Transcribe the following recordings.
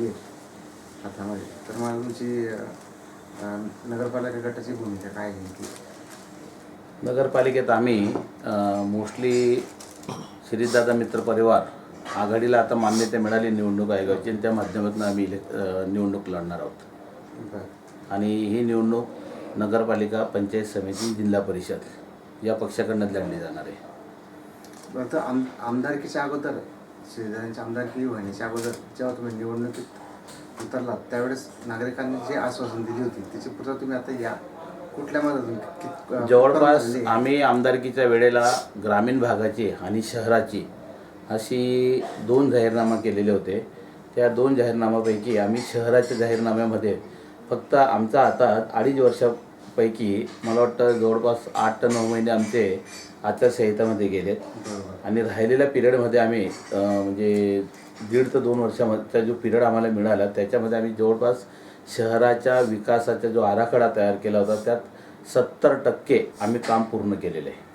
घेतलेली आहे. हातामध्ये. तर मला तुमची नगरपालिका गटाची भूमिका काय आहे नगरपालिकेत आम्ही मोस्टली श्रीदादा मित्र परिवार आघाडीला आता मान्यता मिळाली निवडणूक आयोगाची आणि त्या माध्यमातून आम्ही निवडणूक लढणार आहोत. आणि ही निवडणूक नगरपालिका पंचायत समिती जिल्हा परिषद या पक्षाकडनं लढली जाणार आहे. आम आमदारकीच्या अगोदर शेजाऱ्यांच्या आमदारकी होण्याच्या अगोदर जेव्हा तुम्ही निवडणुकीत उतरलात त्यावेळेस नागरिकांनी जे आश्वासन दिली होती त्याची पूर्तता तुम्ही आता या कुठल्या अं, जवळपास? आम्ही आमदारकीच्या वेळेला ग्रामीण भागाची आणि शहराची अशी दोन जाहीरनामा केलेले होते त्या दोन जाहीरनाम्यापैकी आम्ही शहराच्या जाहीरनाम्यामध्ये फक्त आमचा आता अडीच वर्षापैकी मला वाटतं जवळपास आठ ते नऊ महिने आमचे आचारसंहितामध्ये गेलेत. आणि राहिलेल्या पिरियडमध्ये आम्ही अं, म्हणजे दीड ते दोन वर्षामधचा जो पिरियड आम्हाला मिळाला त्याच्यामध्ये आम्ही जवळपास शहराच्या विकासाचा जो आराखडा तयार केला होता त्यात सत्तर टक्के आम्ही काम पूर्ण केलेलं. आहे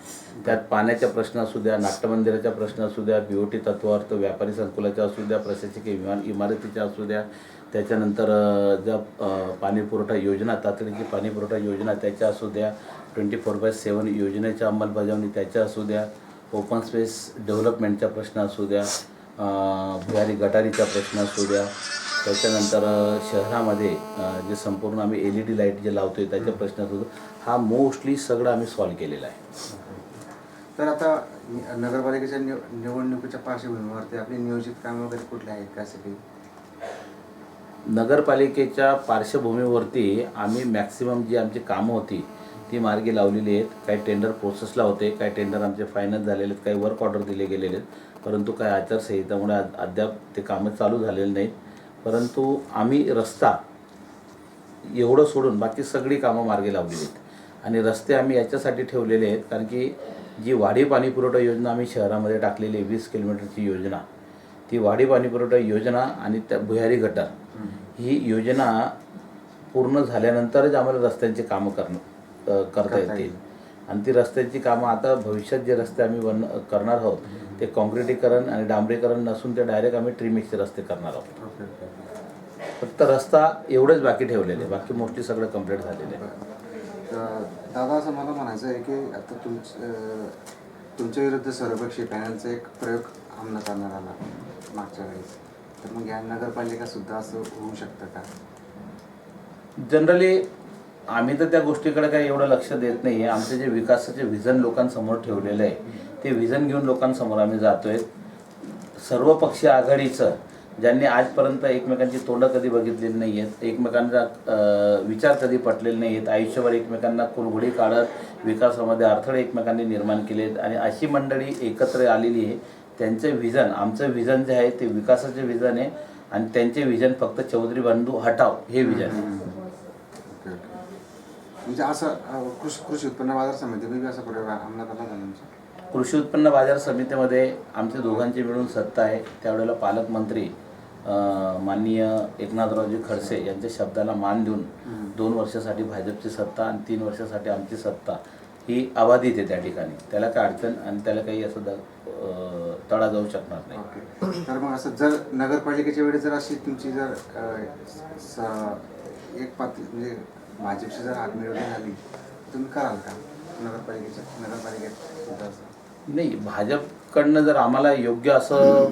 त्यात पाण्याचा प्रश्न असू द्या नाट्यमंदिराचा प्रश्न असू द्या बी ओ टी तत्वार्थ व्यापारी संकुलाच्या असू द्या प्रशासकीय इमा इमारतीच्या असू द्या त्याच्यानंतर ज्या पाणीपुरवठा योजना तातडीची पाणीपुरवठा योजना त्याच्या असू द्या ट्वेंटी फोर बाय सेवन योजनेच्या अंमलबजावणी त्याच्या असू द्या ओपन स्पेस डेव्हलपमेंटचा प्रश्न असू द्या भुयारी गटारीचा प्रश्न असू द्या त्याच्यानंतर शहरामध्ये जे संपूर्ण आम्ही एल ई डी लाइट जे लावतोय त्याचा प्रश्न असू हा मोस्टली सगळं आम्ही सॉल्व केलेला आहे. तर आता नगरपालिकेच्या निव निवडणुकीच्या पार्श्वभूमीवरती आपली नियोजित कामे वगैरे कुठले आहेत? का काही नगरपालिकेच्या पार्श्वभूमीवरती आम्ही मॅक्सिमम जी आमची कामं होती ती मार्गी लावलेली आहेत. काही टेंडर प्रोसेसला होते काही टेंडर आमचे फायनल झालेले आहेत काही वर्क ऑर्डर दिले गेलेले आहेत. परंतु काही आचारसंहितामुळे अद्याप ते कामं चालू झालेले नाहीत. परंतु आम्ही रस्ता एवढं सोडून बाकी सगळी कामं मार्गी लावलेली आहेत. आणि रस्ते आम्ही याच्यासाठी ठेवलेले आहेत कारण की जी वाढी पाणीपुरवठा योजना आम्ही शहरामध्ये टाकलेली आहे वीस किलोमीटरची योजना. ती वाढी पाणीपुरवठा योजना आणि त्या भुयारी गटार ही योजना पूर्ण झाल्यानंतरच आम्हाला रस्त्यांची कामं करणं करता येतील. आणि ती रस्त्यांची कामं आता भविष्यात जे रस्ते आम्ही बन करणार आहोत ते कॉन्क्रिटीकरण आणि डांबरीकरण नसून ते डायरेक्ट आम्ही ट्रिमिक्सचे रस्ते करणार आहोत. फक्त रस्ता एवढंच बाकी ठेवलेले. बाकी मोस्टली सगळं कंप्लीट झालेलं दादा असं मला म्हणायचं आहे की आता तुमच तुमच्या विरुद्ध सर्वपक्षीय पॅनलचा एक प्रयोग अंमलात आणण्यात आला मागच्या वेळेस तर मग या नगरपालिका सुद्धा असं होऊ शकतं का? जनरली आम्ही तर त्या गोष्टीकडे काही एवढं लक्ष देत नाही आहे आमचं जे विकासाचे व्हिजन लोकांसमोर ठेवलेलं आहे ते व्हिजन घेऊन लोकांसमोर आम्ही जातोय. सर्व पक्षीय आघाडीचं ज्यांनी आजपर्यंत एकमेकांची तोंडं कधी बघितलेली नाही आहेत एकमेकांचा विचार कधी पटलेले नाही आहेत आयुष्यभर एकमेकांना कुरघोडी काढत विकासामध्ये अडथळे एकमेकांनी निर्माण केले आहेत आणि अशी मंडळी एकत्र आलेली आहे. त्यांचं व्हिजन आमचं व्हिजन जे आहे ते विकासाचे व्हिजन आहे. आणि त्यांचे व्हिजन फक्त चौधरी बंधू हटाव हे व्हिजन आहे. म्हणजे असं कृषी कृषी उत्पन्न बाजार समितीमध्ये असं प्रयोग अंमलात आला का तुमचा. कृषी उत्पन्न बाजार समितीमध्ये आमच्या दोघांची मिळून सत्ता आहे. त्यावेळेला पालकमंत्री माननीय एकनाथरावजी खडसे यांच्या शब्दाला मान देऊन दोन वर्षासाठी भाजपची सत्ता आणि तीन वर्षासाठी आमची सत्ता ही अबाधित आहे त्या ठिकाणी. त्याला काय अडचण आणि त्याला काही असं तडा जाऊ शकणार नाही. ओके. तर मग असं जर नगरपालिकेच्या वेळी जर अशी तुमची जर एक पातळी म्हणजे भाजपची जर हात मिळवणी झाली तर तुम्ही कराल का नगरपालिकेच्या नगरपालिकेत नाही भाजपकडनं जर आम्हाला योग्य असं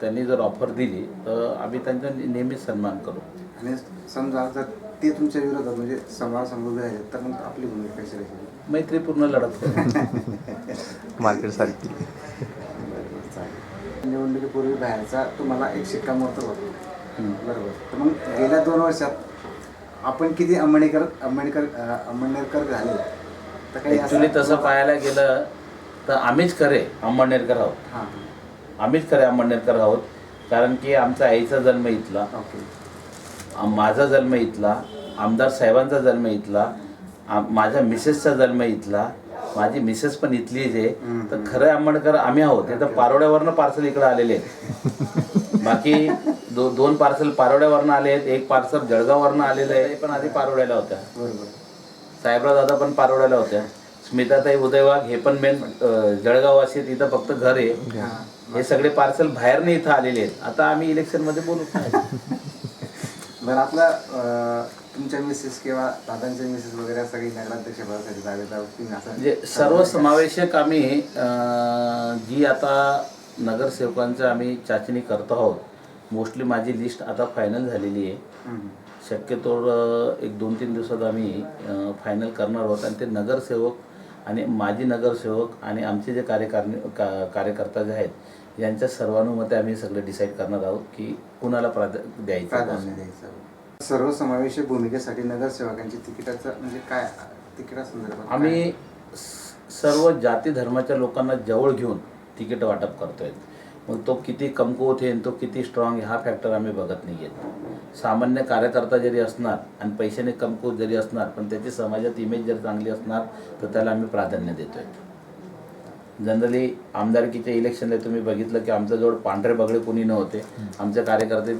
त्यांनी जर ऑफर दिली तर आम्ही त्यांचा नेहमीच सन्मान करू. आणि समजा जर ते तुमच्या विरोधात म्हणजे समोर समोर राहिले तर मग आपली भूमिका कशी राहील? मैत्रीपूर्ण लढत मार्केट सारखी निवडणुकीपूर्वी बाहेरचा तुम्हाला एक शिक्कामोर्तब होतो. बरोबर. तर मग गेल्या दोन वर्षात आपण किती अंबेडकर अं, अंमळनेरकर झाले? तर काही ऍक्च्युली तसं पाहायला गेलं तर आम्हीच खरे अंबळनेरकर आहोत. हां. आम्हीच खरे अंबळनेरकर आहोत. कारण की आमचा आईचा जन्म इथला ओके. माझा जन्म इथला आमदार साहेबांचा जन्म इथला आम- माझ्या मिसेसचा जन्म इथला माझी मिसेस पण इथलीच आहे तर खरे आंबेडकर आम्ही आहोत. हे तर पारोड्यावरनं पार्सल इकडे आलेले आहेत. बाकी दो दोन पार्सल पारोड्यावरनं आले आहेत. एक पार्सल जळगाववरनं आलेलं आहे. पण आधी पारोड्याला होत्या. बरोबर. साहेबराव दादा पण पारोड्याला होत्या. स्मिताताई उदयवाग हे पण मेन जळगाव असे तिथं फक्त घर आहे. हां. सगळे पार्सल बाहेरने इथं आलेले आहेत. आता आम्ही इलेक्शनमध्ये बोलू. बरं आपला तुमच्या मिसेस किंवा दादांच्या मिसेस वगैरे सगळी नगराध्यक्ष पदासाठी दावेदार म्हणजे सर्व समावेशक आम्ही अं, जी आता नगरसेवकांचं आम्ही चाचणी करतो आहोत मोस्टली माझी लिस्ट आता फायनल झालेली आहे. हम्म. शक्यतो अं, एक दोन तीन दिवसात आम्ही फायनल करणार आहोत. आणि ते नगरसेवक आणि माजी नगरसेवक आणि आमचे जे कार्यकारणी का कार्यकर्ता जे आहेत यांच्या सर्वानुमते आम्ही सगळं डिसाईड करणार आहोत की कुणाला प्राध द्यायचं प्राधान्य द्यायचं सर्वसमावेशक भूमिकेसाठी नगरसेवकांची तिकिटाचं म्हणजे काय तिकिटासंदर्भात? आम्ही सर्व जाती धर्माच्या लोकांना जवळ घेऊन तिकीट वाटप करतोय. मग तो किती कमकुवत आहे आणि तो किती स्ट्रॉंग आहे हा फॅक्टर आम्ही बघत नाही आहेत सामान्य कार्यकर्ता जरी असणार आणि पैशाने कमकुवत जरी असणार पण त्याची समाजात इमेज जर चांगली असणार तर त्याला आम्ही प्राधान्य देतोय. जनरली आमदारकीच्या इलेक्शनला तुम्ही बघितलं की आमच्याजवळ पांढरे बगळे कोणी नव्हते. आमचे कार्यकर्ते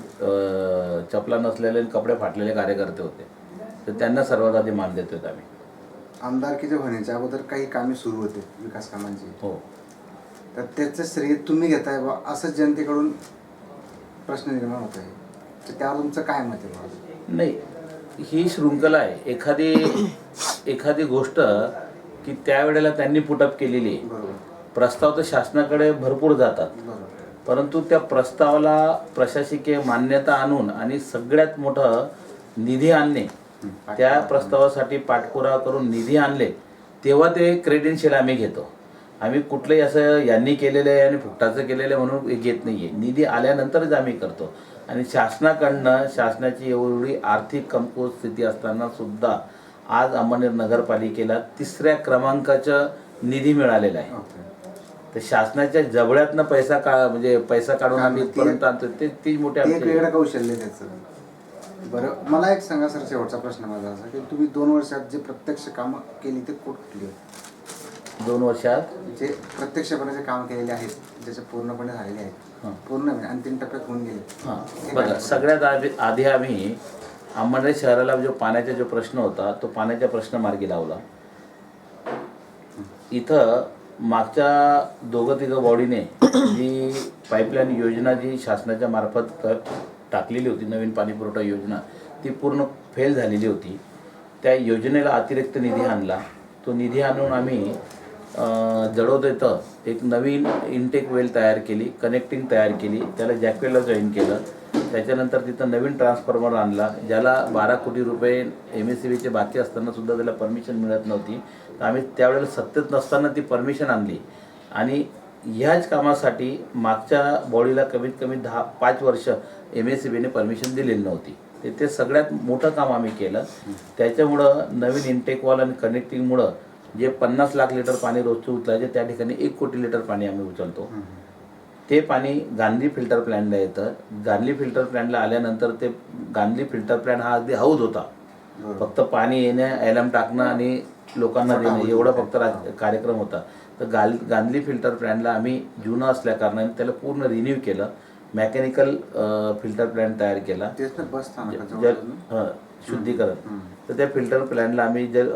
चपला नसलेले आणि कपडे फाटलेले कार्यकर्ते होते. तर त्यांना सर्वात आधी मान देतोय आम्ही. आमदारकीच्या होण्याच्या अगोदर काही कामे सुरू होते विकास कामांची. हो. तर त्याचं श्रेय तुम्ही घेताय बा असं जनतेकडून प्रश्न निर्माण होत आहे. तर त्यावर तुमचं काय मत आहे बा? नाही ही शृंखला आहे. एखादी एखादी गोष्ट की त्यावेळेला त्यांनी पुटअप केलेली आहे. प्रस्ताव तर शासनाकडे भरपूर जातात. परंतु त्या प्रस्तावाला प्रशासकीय मान्यता आणून आणि सगळ्यात मोठं निधी आणणे त्या प्रस्तावासाठी पाठपुरावा करून निधी आणले तेव्हा ते क्रेडेन्शियल आम्ही घेतो. आम्ही कुठलंही असं यांनी केलेलं आहे आणि फुकटाचं केलेलं आहे म्हणून घेत नाहीये. निधी आल्यानंतरच आम्ही करतो. आणि शासनाकडनं शासनाची एवढी आर्थिक कमकुवत स्थिती असताना सुद्धा आज अंमळनेर नगरपालिकेला तिसऱ्या क्रमांकाचं निधी मिळालेला आहे. तर शासनाच्या जबड्यातनं पैसा का म्हणजे पैसा काढून आम्ही ते- इथपर्यंत आणतो ते ती मोठी एक वेगळं कौशल्य त्याचं. बरं मला एक सांगा सर शेवटचा प्रश्न माझा असा की तुम्ही दोन वर्षात जे प्रत्यक्ष कामं केली ते कुठली दोन वर्षात? जे प्रत्यक्षपणे जे काम केलेले आहेत ज्याचे पूर्णपणे झालेले आहेत. पूर्ण म्हणजे अंतिम टप्प्यात होऊन गेले. बघा? सगळ्यात आधी आधी आम्ही अंमळनेर शहराला जो पाण्याचा जो प्रश्न होता तो पाण्याचा प्रश्न मार्गी लावला. इथं मागच्या दोघं तिघं बॉडीने जी पाईपलाईन योजना जी शासनाच्या मार्फत टाकलेली होती नवीन पाणी पुरवठा योजना ती पूर्ण फेल झालेली होती. त्या योजनेला अतिरिक्त निधी आणला. तो निधी आणून आम्ही अं, येतं एक नवीन इनटेक वेल तयार केली कनेक्टिंग तयार केली त्याला जॅकवेलला जॉईन केलं. त्याच्यानंतर तिथं नवीन ट्रान्सफॉर्मर आणला ज्याला बारा कोटी रुपये एम एस सी बीचे बाकी असताना सुद्धा त्याला परमिशन मिळत नव्हती. तर आम्ही त्यावेळेला सत्तेत नसताना ती परमिशन आणली. आणि ह्याच कामासाठी मागच्या बॉडीला कमीत कमी दहा पाच वर्ष एम एस सी बीने परमिशन दिलेली नव्हती. ते ते सगळ्यात मोठं काम आम्ही केलं. त्याच्यामुळं नवीन इंटेकवॉल आणि कनेक्टिंगमुळं जे पन्नास लाख लिटर पाणी रोजचं उचलायचे त्या ठिकाणी एक कोटी लिटर पाणी आम्ही उचलतो. ते पाणी गांधी फिल्टर प्लॅनला येतं. गांधी फिल्टर प्लॅनला आल्यानंतर ते गांधी फिल्टर प्लॅन हा अगदी हौद होता. फक्त पाणी येणं ॲलम टाकणं आणि लोकांना देणं एवढा फक्त कार्यक्रम होता. तर गाल गांधली फिल्टर प्लॅनला आम्ही जुनं असल्या कारणाने त्याला पूर्ण रिन्यू केलं. मेकॅनिकल फिल्टर प्लॅन तयार केला. शुद्धीकरण. तर त्या फिल्टर प्लॅनला आम्ही जर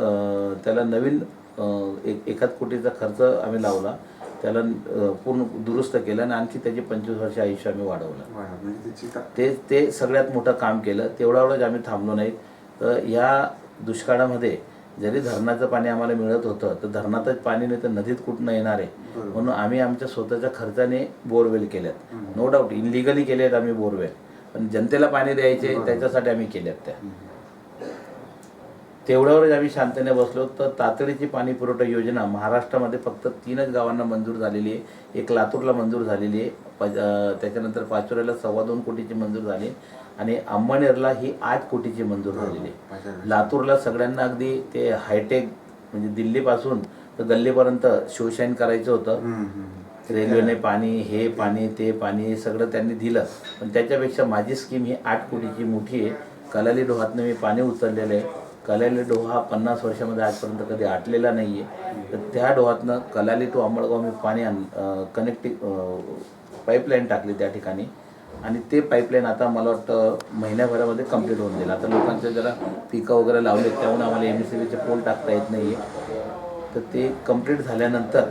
त्याला नवीन एक एकाच कोटीचा खर्च आम्ही लावला. त्याला पूर्ण दुरुस्त केलं आणि आणखी त्याची पंचवीस वर्ष आयुष्य आम्ही वाढवलं. म्हणजे ते ते सगळ्यात मोठं काम केलं. तेवढा एवढंच आम्ही थांबलो नाही तर ह्या दुष्काळामध्ये जरी धरणाचं पाणी आम्हाला मिळत होतं तर धरणातच पाणी नाही तर नदीत कुठनं येणार आहे. म्हणून आम्ही आमच्या स्वतःच्या खर्चाने बोरवेल केल्यात. नो डाऊट इनलिगली केलेत आम्ही बोरवेल. पण जनतेला पाणी द्यायचे त्याच्यासाठी आम्ही केल्यात त्या. तेवढ्यावरच आम्ही शांतने बसलो. तर तातडीची पाणी पुरवठा योजना महाराष्ट्रामध्ये फक्त तीनच गावांना मंजूर झालेली आहे. एक लातूरला मंजूर झालेली आहे. त्याच्यानंतर पाचोऱ्याला सव्वा दोन कोटीची मंजूर झाली आणि अंमळनेरला ही आठ कोटीची मंजूर झालेली आहे. लातूरला सगळ्यांना अगदी ते हायटेक म्हणजे दिल्लीपासून तर गल्लीपर्यंत शोशाईन करायचं होतं. रेल्वेने पाणी हे पाणी ते पाणी सगळं त्यांनी दिलं. पण त्याच्यापेक्षा माझी स्कीम ही आठ कोटीची मोठी आहे. कलाली डोहातनं मी पाणी उचललेलं आहे. कलाली डोहा हा पन्नास वर्षामध्ये आजपर्यंत कधी आटलेला नाही आहे तर त्या डोहातनं कलाली टू आंबळगाव मी पाणी आण कनेक्टिंग पाईपलाईन टाकली त्या ठिकाणी. आणि ते पाईपलाईन आता मला वाटतं महिन्याभरामध्ये कंप्लीट होऊन जाईल. आता लोकांचे जरा पिकं वगैरे लावले त्याहून आम्हाला एम एस सी बीचे पोल टाकता येत नाही आहे तर ते कंप्लीट झाल्यानंतर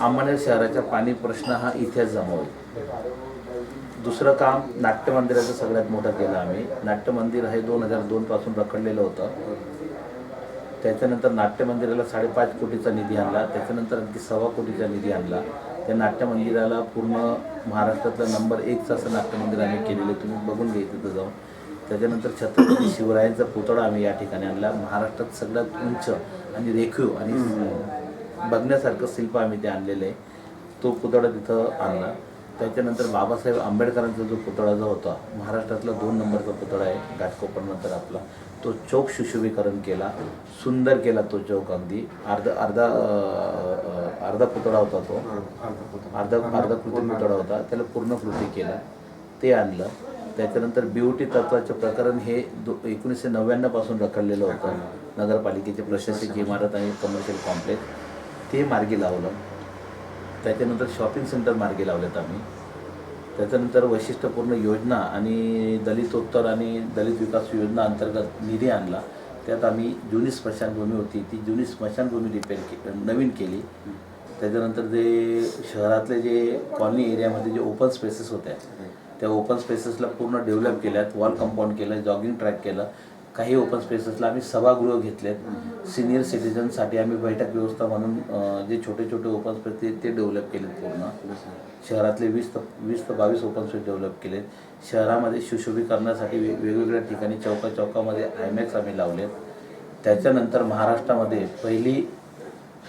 अंमनेर शहराचा पाणी प्रश्न हा इथेच जमा होईल दुसरं काम नाट्यमंदिराचं सगळ्यात मोठं केलं आम्ही. नाट्यमंदिर हे दोन हजार दोनपासून रखडलेलं होतं. त्याच्यानंतर नाट्यमंदिराला साडेपाच कोटीचा निधी आणला. त्याच्यानंतर आणखी सव्वा कोटीचा निधी आणला. त्या नाट्यमंदिराला पूर्ण महाराष्ट्रातलं नंबर एकचं असं नाट्यमंदिर आम्ही केलेलं आहे. तुम्ही बघून घ्या तिथं जाऊन. त्याच्यानंतर छत्रपती शिवरायांचा पुतळा आम्ही या ठिकाणी आणला. महाराष्ट्रात सगळ्यात उंच आणि रेखीव आणि बघण्यासारखं शिल्प आम्ही ते आणलेलं आहे. तो पुतळा तिथं आणला. त्याच्यानंतर बाबासाहेब आंबेडकरांचा जो पुतळा जो होता महाराष्ट्रातला दोन नंबरचा पुतळा आहे घाटकोपरनंतर आपला. तो चौक सुशोभीकरण केला सुंदर केला तो चौक अगदी. अर्धा अर्धा अर्धा पुतळा होता तो. अर्धा. अर्धा कृती पुतळा होता. त्याला पूर्ण कृती केलं. ते आणलं. त्याच्यानंतर ब्युटी तत्वाचं प्रकरण हे दो एकोणीसशे नव्याण्णवपासून रखडलेलं होतं. नगरपालिकेचे प्रशासकीय इमारत आणि कमर्शियल कॉम्प्लेक्स ते मार्गी लावलं. त्याच्यानंतर शॉपिंग सेंटर मार्गी लावलेत आम्ही. त्याच्यानंतर वैशिष्ट्यपूर्ण योजना आणि दलितोत्तर आणि दलित विकास योजना अंतर्गत निधी आणला. त्यात आम्ही जुनी स्मशानभूमी होती ती जुनी स्मशानभूमी रिपेअर के नवीन केली. त्याच्यानंतर जे शहरातले जे कॉलनी एरियामध्ये जे ओपन स्पेसेस होत्या त्या ओपन स्पेसेसला पूर्ण डेव्हलप केल्यात वॉल कंपाऊंड केलं जॉगिंग ट्रॅक केलं. काही ओपन स्पेसेसला आम्ही सभागृह घेतलेत. सिनियर सिटीजनसाठी आम्ही बैठक व्यवस्था म्हणून जे छोटे छोटे ओपन स्पेस ते ते डेव्हलप केलेत पूर्ण. शहरातले वीस ते वीस ते बावीस ओपन स्पेस डेव्हलप केलेत. शहरामध्ये सुशोभीकरणासाठी वे वेगवेगळ्या ठिकाणी चौका चौकामध्ये आयमॅक्स आम्ही लावलेत. त्याच्यानंतर महाराष्ट्रामध्ये पहिली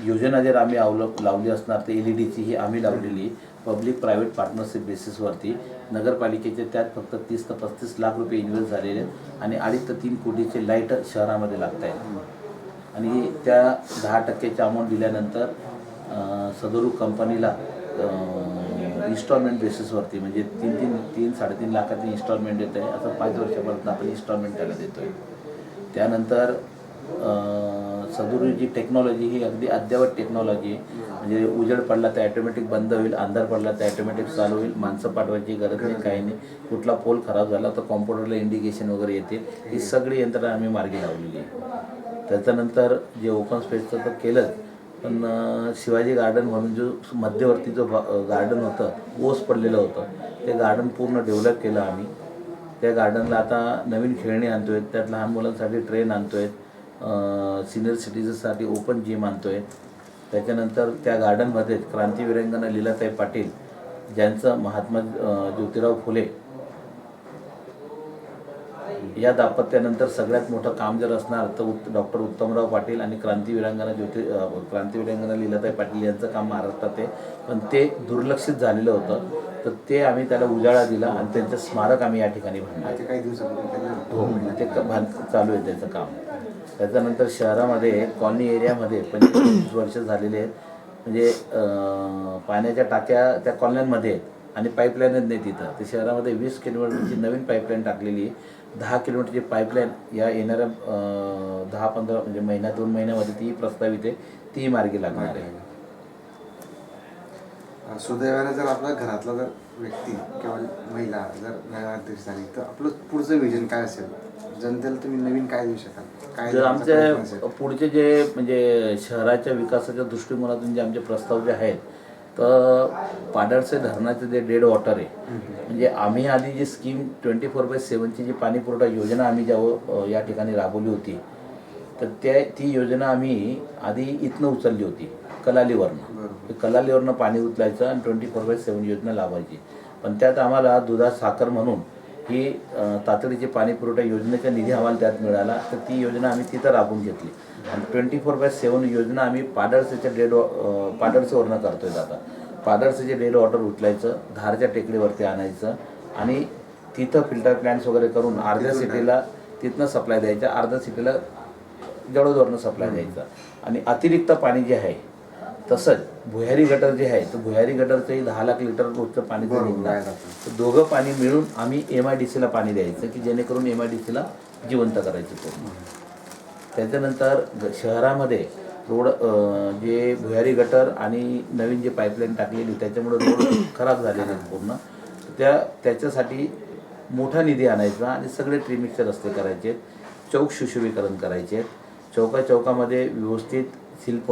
योजना जर आम्ही अवलंब लावली असणार तर एल ई डीची ही आम्ही लावलेली पब्लिक प्रायव्हेट पार्टनरशिप बेसिसवरती नगरपालिकेचे त्यात फक्त तीस ते पस्तीस लाख रुपये इन्व्हेस्ट झालेले आहेत आणि अडीच ते तीन कोटीचे लाइट शहरामध्ये लागत आहेत आणि त्या दहा टक्क्याच्या अमाऊंट दिल्यानंतर सदरू कंपनीला इन्स्टॉलमेंट बेसिसवरती म्हणजे तीन तीन तीन साडेतीन लाखाची इन्स्टॉलमेंट देत आहे. असं पाच वर्षापर्यंत आपण इन्स्टॉलमेंट त्याला देतो आहे त्यानंतर सदुरी जी टेक्नॉलॉजी ही अगदी अद्ययावत टेक्नॉलॉजी आहे. म्हणजे उजेड पडला तर ॲटोमॅटिक बंद होईल अंधार पडला तर ॲटोमॅटिक चालू होईल माणसं पाठवायची गरज नाही काही नाही. कुठला पोल खराब झाला तर कॉम्प्युटरला इंडिकेशन वगैरे येते. ही सगळी यंत्रणा आम्ही मार्गी लावलेली आहे. त्याच्यानंतर जे ओपन स्पेसचं तर केलंच पण शिवाजी गार्डन म्हणून जो मध्यवर्ती जो गार्डन होतं ओस पडलेलं होतं ते गार्डन पूर्ण डेव्हलप केलं आम्ही. त्या गार्डनला आता नवीन खेळणी आणतोय त्यात लहान मुलांसाठी ट्रेन आणतोय सिनियर सिटीजनसाठी ओपन जिम आणतोय. त्याच्यानंतर त्या गार्डनमध्ये क्रांती विरंगना लीलाताई पाटील ज्यांचं महात्मा ज्योतिराव फुले या दाम्पत्यानंतर सगळ्यात मोठं काम जर असणार तर उत्त डॉक्टर उत्तमराव पाटील आणि क्रांती विरांगना ज्योति अं, क्रांती विरांगना लीलाताई पाटील यांचं काम महाराष्ट्रात आहे. पण ते दुर्लक्षित झालेलं होतं. तर ते आम्ही त्याला उजाळा दिला आणि त्यांचं स्मारक आम्ही या ठिकाणी बांधलं. हो ते बांध चालू आहे त्याचं काम. त्याच्यानंतर शहरामध्ये कॉलनी एरियामध्ये पंचवीस वर्ष झालेले आहेत. म्हणजे पाण्याच्या टाक्या त्या कॉलन्यांमध्ये आणि पाईपलाईनच नाही तिथं. ते शहरामध्ये वीस किलोमीटरची नवीन पाईपलाईन टाकलेली आहे. दहा किलोमीटरची पाईपलाईन या येणाऱ्या दहा पंधरा म्हणजे महिन्या दोन महिन्यामध्ये ती प्रस्तावित आहे. ती मार्गी लागणार आहे. सुदैवाने जर आपल्या घरातला जर व्यक्ती किंवा महिला जर नगराध्यक्ष झाली तर आपलं पुढचं विजन काय असेल? जनतेला तुम्ही नवीन काय देऊ शकाल? काय जर तुमचा प्रयत्न असेल? आमचे पुढचे जे म्हणजे शहराच्या विकासाच्या दृष्टिकोनातून जे आमचे प्रस्ताव जे आहेत तर पाडळसे धरणाचे जे डेड वॉटर आहे म्हणजे आम्ही आधी जी स्कीम ट्वेंटी फोर बाय सेवनची जी पाणी पुरवठा योजना आम्ही ज्या या ठिकाणी राबवली होती तर त्या ती योजना आम्ही आधी इथनं उचलली होती कलालीवरनं. कलालीवरनं पाणी उचलायचं आणि ट्वेंटी फोर बाय सेवन योजना लावायची. पण त्यात आम्हाला दुधात साखर म्हणून ही तातडीची पाणी पुरवठा योजनेचा निधी आम्हाला त्यात मिळाला तर ती योजना आम्ही तिथं राबवून घेतली. आणि ट्वेंटी फोर बाय सेवन योजना आम्ही पाडळसेच्या डेड पाडळसेवरनं करतोय आता पाडळसेचे डेड वॉटर उचलायचं धारच्या टेकडीवरती आणायचं आणि तिथं फिल्टर प्लॅन्ट्स वगैरे करून अर्ध्या सिटीला तिथनं सप्लाय द्यायचं अर्ध्या सिटीला जवळजवळनं सप्लाय द्यायचा. आणि अतिरिक्त पाणी जे आहे तसंच भुयारी गटर जे आहे तर भुयारी गटरचंही दहा लाख लिटर रोजचं पाणी जर निघणार. तर दोघं पाणी मिळून आम्ही एम आय डी सीला पाणी द्यायचं की जेणेकरून एम आय डी सीला जिवंत करायचं पूर्ण त्याच्यानंतर ग- शहरामध्ये रोड जे भुयारी गटर आणि नवीन जे पाईपलाईन टाकलेली त्याच्यामुळे रोड खराब झालेले आहेत पूर्ण. त्या त्याच्यासाठी मोठा निधी आणायचा आणि सगळे ट्रिमिक्सचे रस्ते करायचे चौक सुशोभीकरण करायचे चौका चौकामध्ये व्यवस्थित शिल्प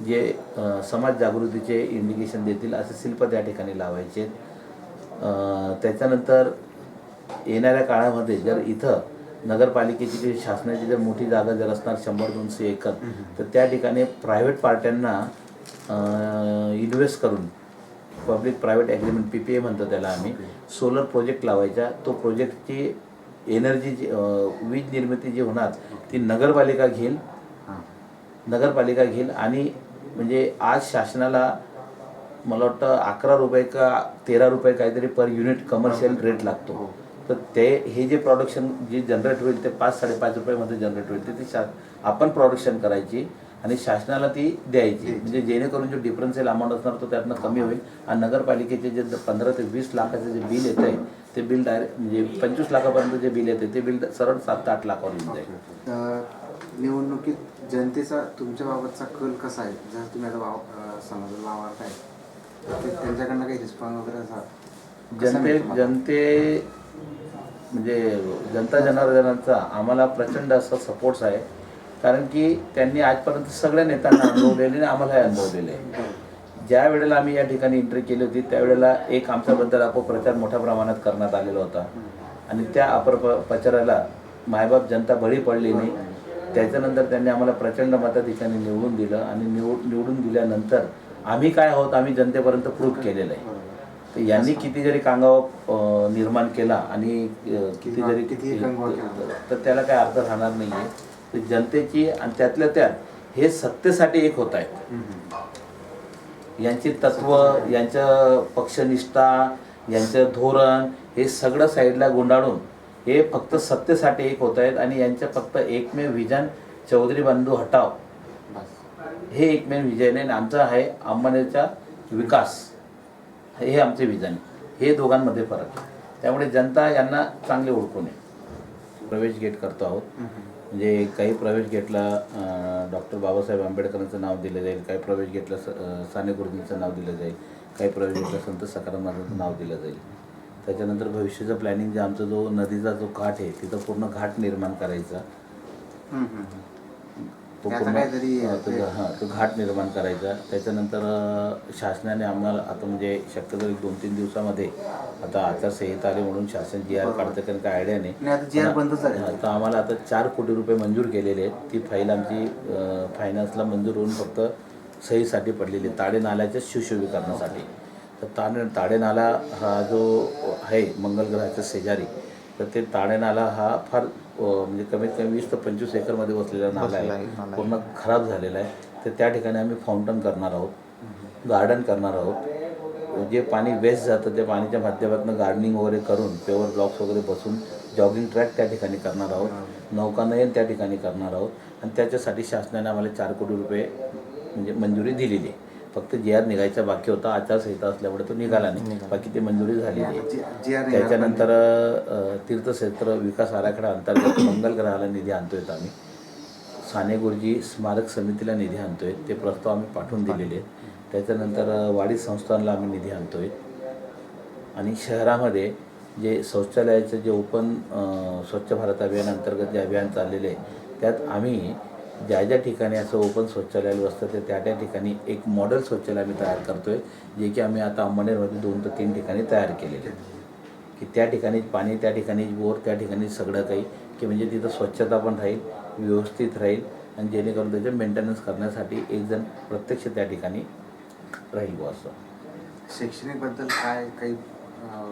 जे समाज जागृतीचे इंडिकेशन देतील असे शिल्प त्या ठिकाणी लावायचे. त्याच्यानंतर येणाऱ्या काळामध्ये जर इथं नगरपालिकेची जी शासनाची जर मोठी जागा जर असणार शंभर दोनशे एकर तर त्या ठिकाणी प्रायव्हेट पार्ट्यांना इन्व्हेस्ट करून public private agreement P P A म्हणतो त्याला आम्ही सोलर प्रोजेक्ट लावायचा. तो प्रोजेक्टची एनर्जी जी वीज निर्मिती जी होणार ती नगरपालिका घेईल. नगरपालिका घेईल आणि म्हणजे आज शासनाला मला वाटतं अकरा रुपये का तेरा रुपये काहीतरी पर युनिट कमर्शियल रेट लागतो. तर ते हे जे प्रोडक्शन जे जनरेट होईल ते पाच साडेपाच रुपयामध्ये जनरेट होईल. ते ती शा आपण प्रोडक्शन करायची आणि शासनाला ती द्यायची. म्हणजे जेणेकरून जो डिफरन्शियल अमाऊंट असणार तो त्यातनं कमी होईल. आणि नगरपालिकेचे जे पंधरा ते वीस लाखाचं जे बिल येतं आहे ते बिल डायरेक्ट म्हणजे पंचवीस लाखापर्यंत जे बिल येते ते बिल सरळ सात ते आठ लाखावर येऊन जाईल. निवडणुकीत जनतेचा तुमच्या बाबतचा कल कसा आहे? जर तुम्ही आता वाव समजा लावारत आहे त्यांच्याकडनं काही रिस्पॉन्स वगैरे असा जनते? जनते म्हणजे जनता जनार्दनांचा आम्हाला प्रचंड असा सपोर्ट्स आहे. कारण की त्यांनी आजपर्यंत सगळ्या नेत्यांना अनुभवलेले आणि आम्हालाही अनुभवलेले आहे. ज्या वेळेला आम्ही या ठिकाणी एंट्री केली होती त्यावेळेला एक आमच्याबद्दल अपप्रचार मोठ्या प्रमाणात करण्यात आलेला होता. आणि त्या अपप्रचाराला मायबाप जनता बळी पडली नाही. त्याच्यानंतर त्यांनी आम्हाला प्रचंड मताधिकाने निवडून दिलं आणि निवड निवडून दिल्यानंतर आम्ही काय आहोत आम्ही जनतेपर्यंत प्रूव्ह केलेलं आहे. तर यांनी किती जरी कांगावा निर्माण केला आणि किती जरी केला. तर त्याला काय अर्थ राहणार नाहीये तर जनतेची आणि त्यातल्या त्यात हे सत्तेसाठी एक होत आहेत. यांची तत्व यांचं पक्षनिष्ठा यांचं धोरण हे सगळं साईडला गुंडाळून हे फक्त सत्तेसाठी एक होत आहेत आणि यांचं फक्त एकमेव विजन चौधरी बंधू हटाव. बस. हे एकमेव विजन आहे आणि आमचं आहे अंबानीचा विकास. हे आमचे विजन हे दोघांमध्ये फरक आहे. त्यामुळे जनता यांना चांगले ओळखून आहे. प्रवेश गेट करतो आहोत. म्हणजे काही प्रवेश गेटला डॉक्टर बाबासाहेब आंबेडकरांचं नाव दिलं जाईल. काही प्रवेश गेटला साने गुरुजींचं नाव दिलं जाईल. काही प्रवेश गेटला संत सकाराम नाव दिलं जाईल. त्याच्यानंतर भविष्याचं प्लॅनिंग जे आमचा जो नदीचा जो घाट आहे तिथं पूर्ण घाट निर्माण करायचा. तो पूर्ण हा, तो घाट निर्माण करायचा. त्याच्यानंतर शासनाने आम्हाला आता म्हणजे शक्यतो एक दोन तीन दिवसामध्ये आता आचारसंहिता आली म्हणून शासन जी आर काढतं कारण काय आयडिया नाही. आता जी आर तर आम्हाला आता चार कोटी रुपये मंजूर केलेले आहेत. ती फाईल आमची फायनान्सला मंजूर होऊन फक्त सहीसाठी पडलेली ताडे नाल्याच्या सुशोभीकरणासाठी तर ताडे ताडे नाला हा जो आहे मंगलग्रहाच्या शेजारी तर ते ताडे नाला हा फार म्हणजे कमीत कमी वीस ते पंचवीस एकरमध्ये बसलेला नाला आहे. पूर्ण खराब झालेला आहे. तर त्या ठिकाणी आम्ही फाउंटन करणार आहोत. गार्डन करणार आहोत. जे पाणी वेस्ट जातं त्या पाणीच्या माध्यमातून गार्डनिंग वगैरे करून पेवर ब्लॉक्स वगैरे बसून जॉगिंग ट्रॅक त्या ठिकाणी करणार आहोत. नौकानयन त्या ठिकाणी करणार आहोत. आणि त्याच्यासाठी शासनाने आम्हाला चार कोटी रुपये म्हणजे मंजुरी दिलेली आहे. फक्त जी आर निघायचा बाकी होता आचारसंहिता असल्यामुळे तो निघाला नाही. बाकी ती मंजुरी झालेली आहे त्याच्यानंतर तीर्थक्षेत्र विकास आराखडा अंतर्गत मंगल ग्रहाला निधी आणतोय आम्ही. साने गुरुजी स्मारक समितीला निधी आणतोय. ते प्रस्ताव आम्ही पाठवून दिलेले आहेत. त्याच्यानंतर वाडी संस्थानला आम्ही निधी आणतोय. आणि शहरामध्ये जे शौचालयाचं जे ओपन स्वच्छ भारत अभियान अंतर्गत जे अभियान चाललेले आहे त्यात आम्ही ज्या ज्या ठिकाणी असं ओपन शौचालय असतं ते त्या त्या ठिकाणी एक मॉडेल शौचालय आम्ही तयार करतोय जे की आम्ही आता अंबनेरमध्ये दोन ते तीन ठिकाणी तयार केलेले आहेत. की त्या ठिकाणी पाणी त्या ठिकाणी बोर त्या ठिकाणी सगळं काही की म्हणजे तिथं स्वच्छता पण राहील व्यवस्थित राहील आणि जेणेकरून त्याचे मेंटेनन्स करण्यासाठी एक जण प्रत्यक्ष त्या ठिकाणी राहील असं. शैक्षणिकबद्दल काय काही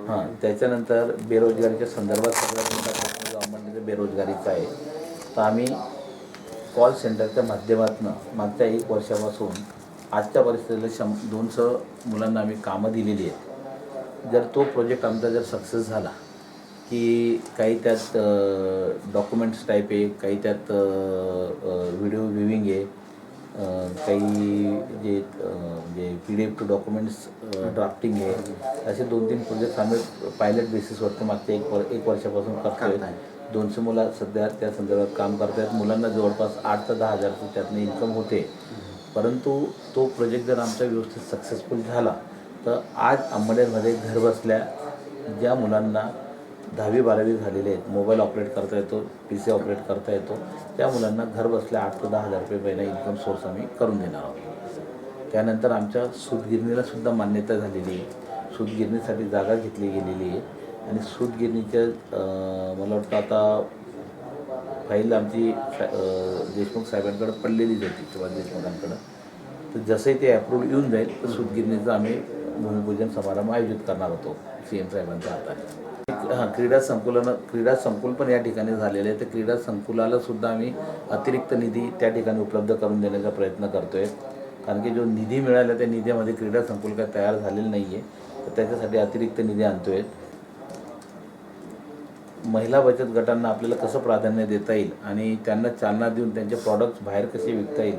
हां त्याच्यानंतर बेरोजगारीच्या संदर्भात सगळ्यात मोठा प्रश्न जो बेरोजगारीचा आहे तर आम्ही कॉल सेंटरच्या माध्यमातून मागच्या एक वर्षापासून आजच्या परिस्थितीला शं दोनशे मुलांना आम्ही कामं दिलेली आहेत. जर तो प्रोजेक्ट आमचा जर सक्सेस झाला की काही त्यात डॉक्युमेंट्स टाईप आहे काही त्यात व्हिडिओ व्ह्यूविंग आहे काही जे म्हणजे P D F to documents drafting आहे असे दोन तीन प्रोजेक्ट आम्ही पायलट बेसिसवरती मागच्या एक वर एक वर्षापासून करतो आहे दोनशे मुलं सध्या त्या संदर्भात काम करतात मुलांना जवळपास आठ ते दहा हजारचं त्यातनं इन्कम होते. परंतु तो प्रोजेक्ट जर आमचा व्यवस्थित सक्सेसफुल झाला तर आज अंबनेरमध्ये घर बसल्या ज्या मुलांना दहावी बारावी झालेले आहेत मोबाईल ऑपरेट करता येतो पी सी ऑपरेट करता येतो त्या मुलांना घर बसल्या आठ ते दहा हजार रुपये महिना इन्कम सोर्स आम्ही करून देणार आहोत. त्यानंतर आमच्या सुतगिरणीलासुद्धा मान्यता झालेली आहे. सुतगिरणीसाठी जागा घेतली गेलेली आहे. आणि सूतगिरणीच्या मला वाटतं आता फाईल आमची सा- देशमुख साहेबांकडं पडलेलीच होती किंवा देशमुखांकडं. तर जसंही ते अप्रूव्ह येऊन जाईल तर सूतगिरणीचं आम्ही भूमिपूजन समारंभ आयोजित करणार होतो सी एम साहेबांच्या हाताने हां क्रीडा संकुलनं क्रीडा संकुल पण या ठिकाणी झालेलं आहे तर क्रीडा संकुलाला सुद्धा आम्ही अतिरिक्त निधी त्या ठिकाणी उपलब्ध करून देण्याचा प्रयत्न करतोय. कारण की जो निधी मिळाला त्या निधीमध्ये क्रीडा संकुल काय तयार झालेलं नाही आहे तर त्याच्यासाठी अतिरिक्त निधी आणतोय. महिला बचत गटांना आपल्याला कसं प्राधान्य देता येईल आणि त्यांना चालना देऊन त्यांचे प्रॉडक्ट्स बाहेर कसे विकता येईल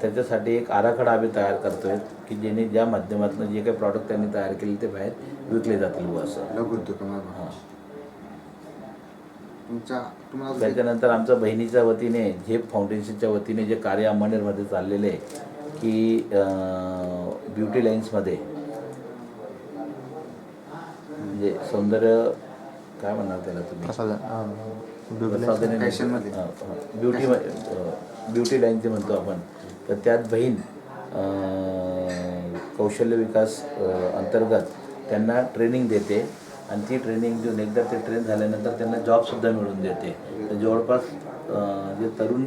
त्याच्यासाठी एक आराखडा आम्ही तयार करतोय की जेणे ज्या माध्यमातून जे काही प्रॉडक्ट त्यांनी तयार केले ते बाहेर विकले जातील बुवा असं. हां. तुमच्या त्याच्यानंतर आमच्या बहिणीच्या वतीने झेप फाउंडेशनच्या वतीने जे कार्य अंमळनेरमध्ये चाललेलं आहे की ब्युटी लाईन्समध्ये म्हणजे सौंदर्य काय म्हणणार त्याला तुम्ही. ब्युटी ब्युटी लाईनचे म्हणतो आपण. तर त्यात बहीण कौशल्य विकास अंतर्गत त्यांना ट्रेनिंग देते आणि ती ट्रेनिंग देऊन एकदा ते ट्रेन झाल्यानंतर त्यांना जॉबसुद्धा मिळवून देते. तर जवळपास जे तरुण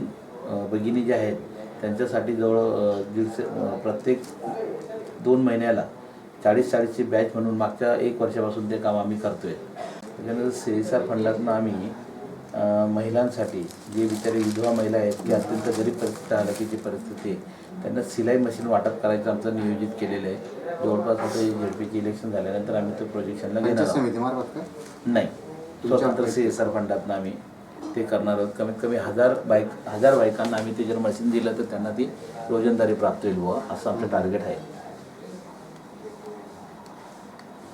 भगिनी जे आहेत त्यांच्यासाठी जवळ अं, प्रत्येक दोन महिन्याला चाळीस चाळीसची बॅच म्हणून मागच्या एक वर्षापासून ते काम आम्ही करतोय. त्याच्यानंतर सी एस आर फंडातनं आम्ही महिलांसाठी जे बिचारे विधवा महिला आहेत की अत्यंत गरीब परिस्थिती हलकीची परिस्थिती आहे त्यांना सिलाई मशीन वाटप करायचं आमचं नियोजित केलेलं आहे. जवळपास आता झेडपीचे इलेक्शन झाल्यानंतर आम्ही तो प्रोजेक्शनला घेणार नाही. स्वतंत्र सी एस आर फंडातनं आम्ही ते करणार आहोत. कमीत कमी हजार बाईक हजार बायकांना आम्ही ते जर मशीन दिलं तर त्यांना ती रोजंदारी प्राप्त होईल बुवा असं आमचं टार्गेट आहे.